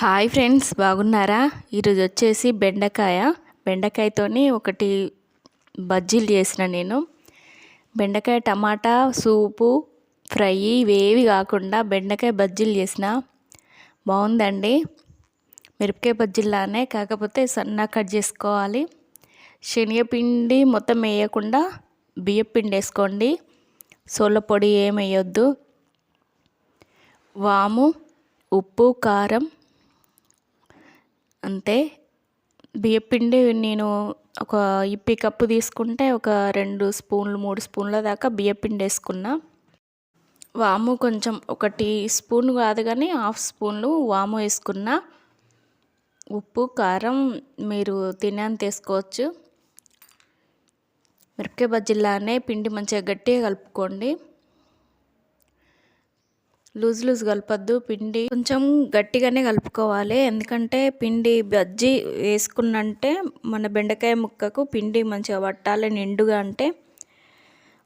Hi friends బాగున్నారా? ఈరోజు వచ్చేసి బెండకాయ. బెండకాయతోని ఒకటి బజ్జీలు చేసిన నేను. బెండకాయ టమాటా సూపు ఫ్రై ఇవేవి కాకుండా బెండకాయ బజ్జీలు చేసిన. బాగుందండి. మిరపకాయ బజ్జీలానే కాకపోతే సన్న కట్ చేసుకోవాలి. శనగపిండి మొత్తం వేయకుండా బియ్యపిండి వేసుకోండి. సోల పొడి ఏం వేయొద్దు. వాము ఉప్పు కారం అంతే బియ్యపిండి నేను ఒక ఇప్పి కప్పు తీసుకుంటే ఒక రెండు స్పూన్లు మూడు స్పూన్ల దాకా బియ్యపిండి వేసుకున్నా. వాము కొంచెం ఒకటి స్పూన్ కాదు కానీ హాఫ్ స్పూన్లు వాము వేసుకున్నా. ఉప్పు కారం మీరు తినేంత వేసుకోవచ్చు. మిరపకాయ బజ్జీలానే పిండి మంచిగా గట్టిగా కలుపుకోండి. లూజ్ లూజ్ కలపద్దు పిండి కొంచెం గట్టిగానే కలుపుకోవాలి. ఎందుకంటే పిండి బజ్జీ వేసుకున్నంటే మన బెండకాయ ముక్కకు పిండి మంచిగా పట్టాలి నిండుగా అంటే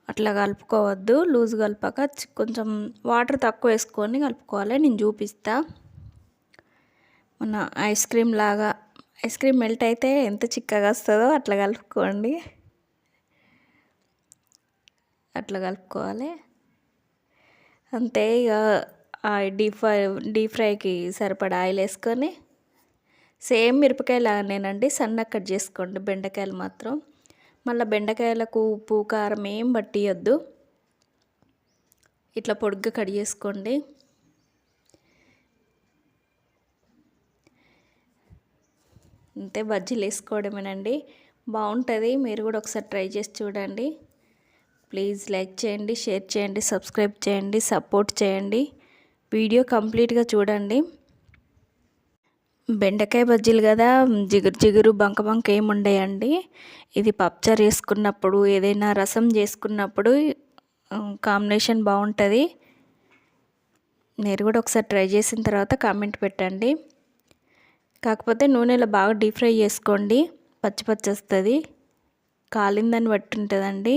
అట్లా కలుపుకోవద్దు. లూజ్ కలపక కొంచెం వాటర్ తక్కువ వేసుకొని కలుపుకోవాలి. నేను చూపిస్తా. మన ఐస్ క్రీమ్ లాగా ఐస్ క్రీమ్ మెల్ట్ అయితే ఎంత చిక్కగా వస్తుందో అట్లా కలుపుకోండి. అట్లా కలుపుకోవాలి. అంతే ఇక డీప్ ఫ్రై డీప్ ఫ్రైకి సరిపడా ఆయిల్ వేసుకొని సేమ్ మిరపకాయలాగానేనండి సన్నగా కట్ చేసుకోండి బెండకాయలు మాత్రం. మళ్ళీ బెండకాయలకు ఉప్పు కారం ఏం పట్టియద్దు. ఇట్లా పొడుగ్గా కట్ చేసుకోండి. అంతే బజ్జీలు వేసుకోవడమేనండి. బాగుంటుంది మీరు కూడా ఒకసారి ట్రై చేసి చూడండి. ప్లీజ్ లైక్ చేయండి షేర్ చేయండి సబ్స్క్రైబ్ చేయండి సపోర్ట్ చేయండి. వీడియో కంప్లీట్గా చూడండి. బెండకాయ బజ్జీలు కదా జిగురు జిగురు బంక బంక ఏముండయండి ఇది పప్చర్ చేసుకున్నప్పుడు ఏదైనా రసం చేసుకున్నప్పుడు కాంబినేషన్ బాగుంటుంది. మీరు కూడా ఒకసారి ట్రై చేసిన తర్వాత కామెంట్ పెట్టండి. కాకపోతే నూనెలో బాగా డీప్ ఫ్రై చేసుకోండి. పచ్చి పచ్చి వస్తుంది కాలిందని బట్టి ఉంటుందండి.